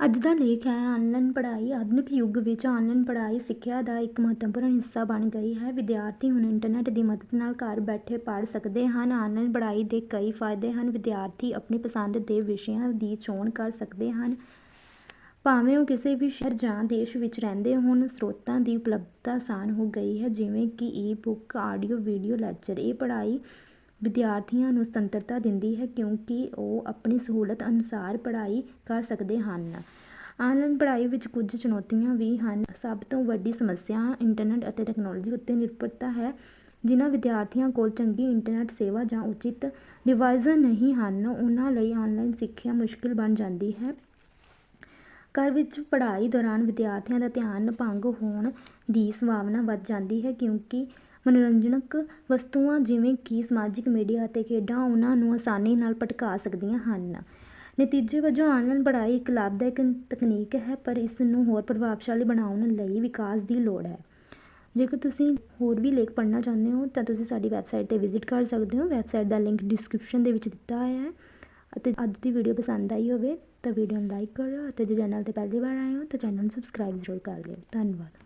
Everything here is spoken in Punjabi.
ਅੱਜ ਦਾ ਲੇਖ ਹੈ, ਆਨਲਾਈਨ ਪੜ੍ਹਾਈ, ਆਧੁਨਿਕ ਯੁੱਗ ਵਿੱਚ ਆਨਲਾਈਨ ਪੜ੍ਹਾਈ ਸਿੱਖਿਆ ਦਾ ਇੱਕ ਮਹੱਤਵਪੂਰਨ ਹਿੱਸਾ ਬਣ ਗਈ ਹੈ। ਵਿਦਿਆਰਥੀ ਹੁਣ ਇੰਟਰਨੈੱਟ ਦੀ ਮਦਦ ਨਾਲ ਘਰ ਬੈਠੇ ਪੜ੍ਹ ਸਕਦੇ ਹਨ। ਆਨਲਾਈਨ ਪੜ੍ਹਾਈ ਦੇ ਕਈ ਫਾਇਦੇ ਹਨ। ਵਿਦਿਆਰਥੀ ਆਪਣੀ ਪਸੰਦ ਦੇ ਵਿਸ਼ਿਆਂ ਦੀ ਚੋਣ ਕਰ ਸਕਦੇ ਹਨ। ਭਾਵੇਂ ਉਹ ਕਿਸੇ ਵੀ ਸ਼ਹਿਰ ਜਾਂ ਦੇਸ਼ ਵਿੱਚ ਰਹਿੰਦੇ ਹੋਣ, ਸਰੋਤਾਂ ਦੀ ਉਪਲਬਧਤਾ ਆਸਾਨ ਹੋ ਗਈ ਹੈ। ਜਿਵੇਂ ਕਿ e book audio video lecture ਇਹ ਪੜ੍ਹਾਈ ਵਿਦਿਆਰਥੀਆਂ ਨੂੰ ਸੁਤੰਤਰਤਾ ਦਿੰਦੀ ਹੈ ਕਿਉਂਕਿ ਉਹ ਆਪਣੀ ਸਹੂਲਤ ਅਨੁਸਾਰ ਪੜ੍ਹਾਈ ਕਰ ਸਕਦੇ ਹਨ। ਆਨਲਾਈਨ ਪੜ੍ਹਾਈ ਵਿੱਚ ਕੁਝ ਚੁਣੌਤੀਆਂ ਵੀ ਹਨ। ਸਭ ਤੋਂ ਵੱਡੀ ਸਮੱਸਿਆ ਇੰਟਰਨੈਟ ਅਤੇ ਟੈਕਨੋਲੋਜੀ ਉੱਤੇ ਨਿਰਭਰਤਾ ਹੈ, ਜਿਨ੍ਹਾਂ ਵਿਦਿਆਰਥੀਆਂ ਕੋਲ ਚੰਗੀ ਇੰਟਰਨੈਟ ਸੇਵਾ ਜਾਂ ਉਚਿਤ ਡਿਵਾਈਸ ਨਹੀਂ ਹਨ, ਉਹਨਾਂ ਲਈ ਆਨਲਾਈਨ ਸਿੱਖਿਆ ਮੁਸ਼ਕਿਲ ਬਣ ਜਾਂਦੀ ਹੈ। ਘਰ ਵਿੱਚ ਪੜ੍ਹਾਈ ਦੌਰਾਨ ਵਿਦਿਆਰਥੀਆਂ ਦਾ ਧਿਆਨ ਭੰਗ ਹੋਣ ਦੀ ਸੰਭਾਵਨਾ ਵੱਧ ਜਾਂਦੀ ਹੈ ਕਿਉਂਕਿ ਮਨੋਰੰਜਨਕ ਵਸਤੂਆਂ ਜਿਵੇਂ ਕਿ ਸਮਾਜਿਕ ਮੀਡੀਆ ਅਤੇ ਖੇਡਾਂ ਉਹਨਾਂ ਨੂੰ ਆਸਾਨੀ ਨਾਲ ਭਟਕਾ ਸਕਦੀਆਂ ਹਨ। ਨਤੀਜੇ ਵਜੋਂ ਆਨਲਾਈਨ ਪੜ੍ਹਾਈ ਇੱਕ ਲਾਭਦਾਇਕ ਤਕਨੀਕ ਹੈ, ਪਰ ਇਸ ਨੂੰ ਹੋਰ ਪ੍ਰਭਾਵਸ਼ਾਲੀ ਬਣਾਉਣ ਲਈ ਵਿਕਾਸ ਦੀ ਲੋੜ ਹੈ। ਜੇਕਰ ਤੁਸੀਂ ਹੋਰ ਵੀ ਲੇਖ ਪੜ੍ਹਨਾ ਚਾਹੁੰਦੇ ਹੋ, ਤਾਂ ਤੁਸੀਂ ਸਾਡੀ ਵੈਬਸਾਈਟ 'ਤੇ ਵਿਜ਼ਿਟ ਕਰ ਸਕਦੇ ਹੋ। ਵੈਬਸਾਈਟ ਦਾ ਲਿੰਕ ਡਿਸਕ੍ਰਿਪਸ਼ਨ ਦੇ ਵਿੱਚ ਦਿੱਤਾ ਹੋਇਆ ਹੈ। ਅਤੇ ਅੱਜ ਦੀ ਵੀਡੀਓ ਪਸੰਦ ਆਈ ਹੋਵੇ, ਤਾਂ ਵੀਡੀਓ ਨੂੰ ਲਾਈਕ ਕਰਿਓ ਅਤੇ ਜੇ ਚੈਨਲ 'ਤੇ ਪਹਿਲੀ ਵਾਰ ਆਏ ਹੋ, ਤਾਂ ਚੈਨਲ ਨੂੰ ਸਬਸਕ੍ਰਾਈਬ ਜ਼ਰੂਰ ਕਰ ਲਿਓ ਧੰਨਵਾਦ।